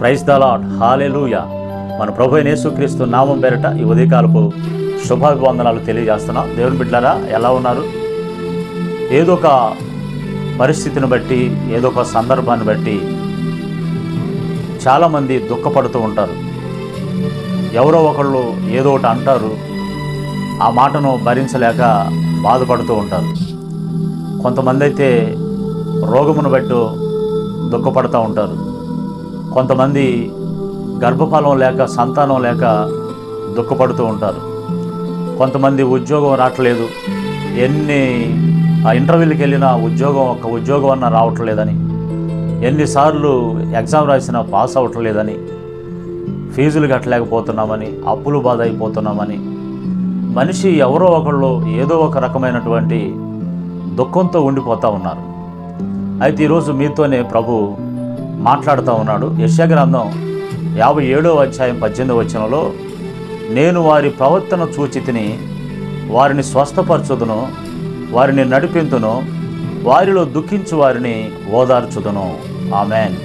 Praise the lord hallelujah. మన ప్రభు యేసుక్రీస్తు నామం పేరట ఈ ఉదయకాలపు శుభాభివందనాలు తెలియజేస్తున్నాం. దేవుని బిడ్డారా ఎలా ఉన్నారు? ఏదో ఒక పరిస్థితిని బట్టి ఏదో ఒక సందర్భాన్ని బట్టి చాలామంది దుఃఖపడుతూ ఉంటారు. ఎవరో ఒకళ్ళు ఏదో ఒకటి అంటారు. ఆ మాటను భరించలేక బాధపడుతూ ఉంటారు. కొంతమంది అయితే రోగమును బట్టి దుఃఖపడుతూ ఉంటారు. కొంతమంది గర్భఫలం లేక సంతానం లేక దుఃఖపడుతూ ఉంటారు. కొంతమంది ఉద్యోగం రావట్లేదు. ఎన్ని ఆ ఇంటర్వ్యూకి వెళ్ళినా ఉద్యోగం ఒక ఉద్యోగం అన్న రావట్లేదని ఎన్నిసార్లు ఎగ్జామ్ రాసినా పాస్ అవ్వట్లేదని ఫీజులు కట్టలేకపోతున్నామని అప్పులు బాధ అయిపోతున్నామని మనిషి ఎవరో ఒకళ్ళు ఏదో ఒక రకమైనటువంటి దుఃఖంతో ఉండిపోతూ ఉన్నారు. అయితే ఈరోజు మీతోనే ప్రభు మాట్లాడుతూ ఉన్నాడు. యశగ్రంథం యాభై ఏడో అధ్యాయం పద్దెనిమిది వచనంలో నేను వారి ప్రవర్తన చూచితిని వారిని స్వస్థపరచుదును వారిని నడిపింతును వారిలో దుఃఖించు వారిని ఓదార్చుదును. ఆమెన్.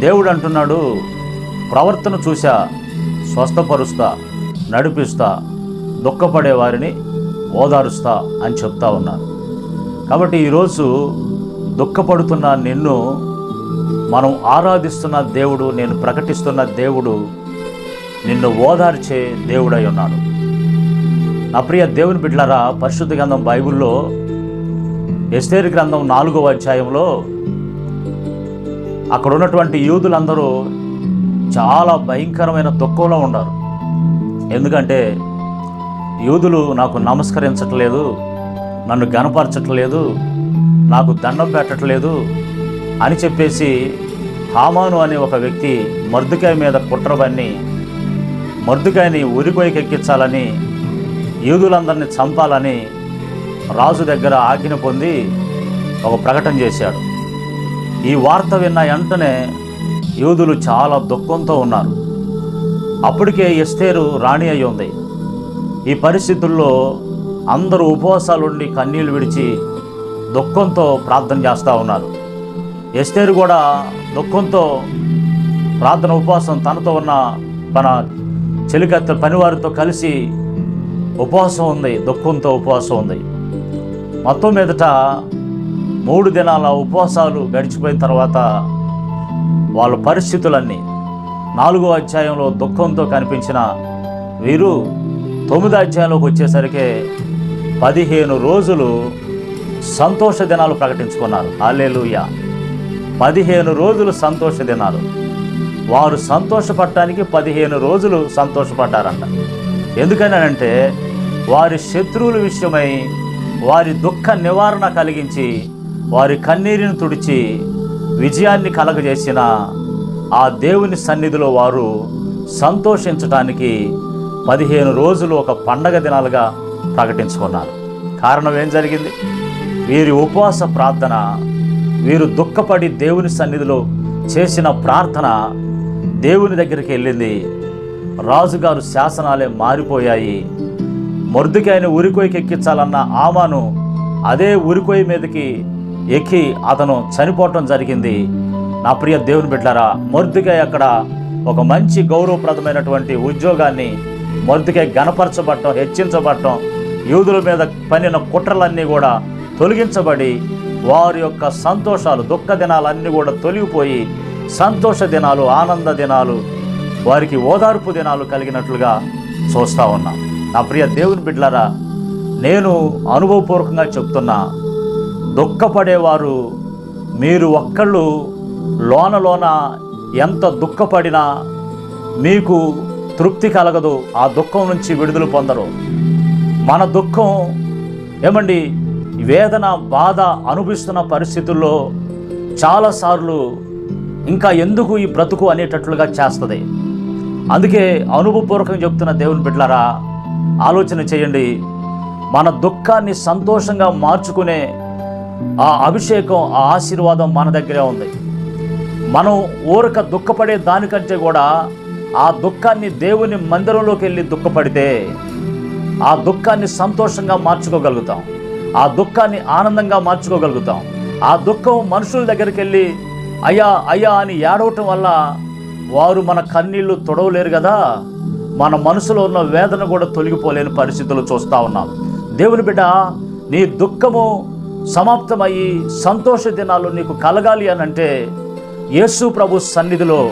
దేవుడు అంటున్నాడు ప్రవర్తన చూసా స్వస్థపరుస్తా నడిపిస్తా దుఃఖపడే వారిని ఓదారుస్తా అని చెప్తా ఉన్నారు. కాబట్టి ఈరోజు దుఃఖపడుతున్న నిన్ను మనం ఆరాధిస్తున్న దేవుడు నేను ప్రకటిస్తున్న దేవుడు నిన్ను ఓదార్చే దేవుడై ఉన్నాడు నా ప్రియ దేవుని బిడ్డలారా పరిశుద్ధ గ్రంథం బైబిల్లో ఎస్తేరు గ్రంథం నాలుగవ అధ్యాయంలో అక్కడ ఉన్నటువంటి యూదులందరూ చాలా భయంకరమైన దుఃఖంలో ఉన్నారు. ఎందుకంటే యూదులు నాకు నమస్కరించట్లేదు నన్ను గనపరచట్లేదు నాకు దండం పెట్టట్లేదు అని చెప్పేసి హామాను అనే ఒక వ్యక్తి మర్దుకాయ మీద కుట్రబన్ని మర్దుకాయని ఉరిపోయికి ఎక్కించాలని యూదులందరినీ చంపాలని రాజు దగ్గర ఆజ్ఞ పొంది ఒక ప్రకటన చేశాడు. ఈ వార్త విన్న వెంటనే యూదులు చాలా దుఃఖంతో ఉన్నారు. అప్పటికే ఎస్తేరు రాణి అయి ఉంది. ఈ పరిస్థితుల్లో అందరూ ఉపవాసాలుండి కన్నీళ్ళు విడిచి దుఃఖంతో ప్రార్థన చేస్తూ ఉన్నారు. ఎస్టేరు కూడా దుఃఖంతో ప్రార్థన ఉపవాసం తనతో ఉన్న మన చెలికత్త పనివారితో కలిసి ఉపవాసం ఉంది దుఃఖంతో ఉపవాసం ఉంది. మొత్తం మీదట మూడు దినాల ఉపవాసాలు గడిచిపోయిన తర్వాత వాళ్ళ పరిస్థితులన్నీ నాలుగో అధ్యాయంలో దుఃఖంతో కనిపించిన వీరు తొమ్మిదో అధ్యాయంలోకి వచ్చేసరికి పదిహేను రోజులు సంతోష దినాలు ప్రకటించుకున్నారు. అల్లెలుయా పదిహేను రోజులు సంతోష దినాలు. వారు సంతోషపడటానికి పదిహేను రోజులు సంతోషపడ్డారంట. ఎందుకని అంటే వారి శత్రువుల విషయమై వారి దుఃఖ నివారణ కలిగించి వారి కన్నీరుని తుడిచి విజయాన్ని కలగజేసిన ఆ దేవుని సన్నిధిలో వారు సంతోషించటానికి పదిహేను రోజులు ఒక పండగ దినాలుగా ప్రకటించుకున్నారు. కారణం ఏం జరిగింది? వీరి ఉపవాస ప్రార్థన వీరు దుఃఖపడి దేవుని సన్నిధిలో చేసిన ప్రార్థన దేవుని దగ్గరికి వెళ్ళింది. రాజుగారు శాసనాలే మారిపోయాయి. మొర్దుకాయని ఉరికోయికి ఎక్కించాలన్న ఆమాను అదే ఉరికోయి మీదకి ఎక్కి అతను చనిపోవటం జరిగింది. నా ప్రియ దేవుని బిడ్డారా మొర్దుకాయ అక్కడ ఒక మంచి గౌరవప్రదమైనటువంటి ఉద్యోగాన్ని మొర్దుకాయ గణపరచబడటం హెచ్చించబడటం యూదుల మీద పనిన కుట్రలన్నీ కూడా తొలగించబడి వారి యొక్క సంతోషాలు దుఃఖ దినాలన్నీ కూడా తొలగిపోయి సంతోష దినాలు ఆనంద దినాలు వారికి ఓదార్పు దినాలు కలిగినట్లుగా చూస్తూ ఉన్నాం. నా ప్రియ దేవుని బిడ్డలారా నేను అనుభవపూర్వకంగా చెప్తున్నా దుఃఖపడేవారు మీరు ఒక్కళ్ళు లోన లోన ఎంత దుఃఖపడినా మీకు తృప్తి కలగదు ఆ దుఃఖం నుంచి విడుదల పొందరు. మన దుఃఖం ఏమండి? వేదన బాధ అనుభవిస్తున్న పరిస్థితుల్లో చాలాసార్లు ఇంకా ఎందుకు ఈ బ్రతుకు అనేటట్లుగా చేస్తుంది? అందుకే అనుభవపూర్వకంగా చెప్తున్న దేవుని బిడ్డలారా ఆలోచన చేయండి. మన దుఃఖాన్ని సంతోషంగా మార్చుకునే ఆ అభిషేకం ఆ ఆశీర్వాదం మన దగ్గరే ఉంది. మనం ఊరక దుఃఖపడే దానికంటే కూడా ఆ దుఃఖాన్ని దేవుని మందిరంలోకి వెళ్ళి దుఃఖపడితే ఆ దుఃఖాన్ని సంతోషంగా మార్చుకోగలుగుతాం. ఆ దుఃఖాన్ని ఆనందంగా మార్చుకోగలుగుతాం. ఆ దుఃఖం మనుషుల దగ్గరికి వెళ్ళి అయ్యా అయ్యా అని ఏడవటం వల్ల వారు మన కన్నీళ్ళు తొడవలేరు కదా. మన మనసులో ఉన్న వేదన కూడా తొలగిపోలేని పరిస్థితులు చూస్తూ ఉన్నాం. దేవుని బిడ్డ నీ దుఃఖము సమాప్తమయ్యి సంతోష దినాలు నీకు కలగాలి అని అంటే యేసు ప్రభు సన్నిధిలో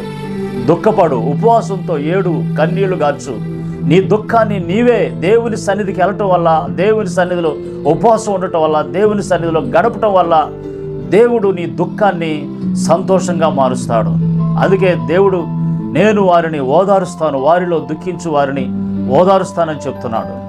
దుఃఖపడు ఉపవాసంతో ఏడు కన్నీళ్ళు గార్చు. నీ దుఃఖాన్ని నీవే దేవుని సన్నిధికి వెళ్ళటం వల్ల దేవుని సన్నిధిలో ఉపవాసం ఉండటం వల్ల దేవుని సన్నిధిలో గడపటం వల్ల దేవుడు నీ దుఃఖాన్ని సంతోషంగా మారుస్తాడు. అందుకే దేవుడు నేను వారిని ఓదారుస్తాను వారిలో దుఃఖించు వారిని ఓదారుస్తానని చెప్తున్నాడు.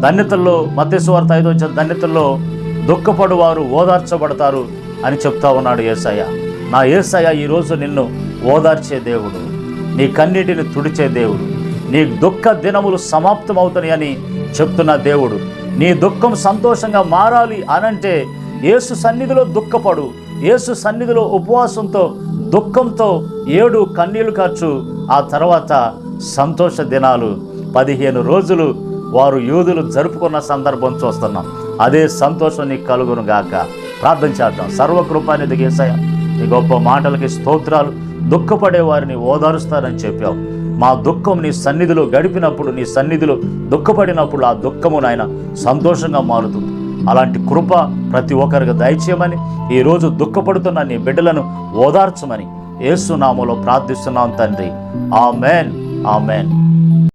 ధన్యతల్లో మత్స్యవార్త ఐదో వచ్చిన ధన్యతల్లో దుఃఖపడు వారు ఓదార్చబడతారు అని చెప్తా ఉన్నాడు ఏసయ్య. నా ఏసయ్య ఈరోజు నిన్ను ఓదార్చే దేవుడు నీ కన్నీటిని తుడిచే దేవుడు. నీ దుఃఖ దినములు సమాప్తమవుతాయని చెప్తున్న దేవుడు. నీ దుఃఖం సంతోషంగా మారాలి అనంటే యేసు సన్నిధిలో దుఃఖపడు. యేసు సన్నిధిలో ఉపవాసంతో దుఃఖంతో ఏడు కన్నీళ్ళు ఖర్చు ఆ తర్వాత సంతోష దినాలు. పదిహేను రోజులు వారు యూదులు జరుపుకున్న సందర్భం చూస్తున్నాం. అదే సంతోషం నీకు కలుగును గాక. ప్రార్థన చేద్దాం. సర్వకృపానిధి గేసయ నీ గొప్ప మాటలకి స్తోత్రాలు. దుఃఖపడే వారిని ఓదారుస్తారని చెప్పావు. మా దుఃఖం నీ సన్నిధిలో గడిపినప్పుడు నీ సన్నిధిలో దుఃఖపడినప్పుడు ఆ దుఃఖము నాయన సంతోషంగా మారుతుంది. అలాంటి కృప ప్రతి ఒక్కరికి దయచేయమని ఈరోజు దుఃఖపడుతున్న నీ బిడ్డలను ఓదార్చమని ఏసునామలో ప్రార్థిస్తున్నాం తండ్రి. ఆ మేన్ ఆ మేన్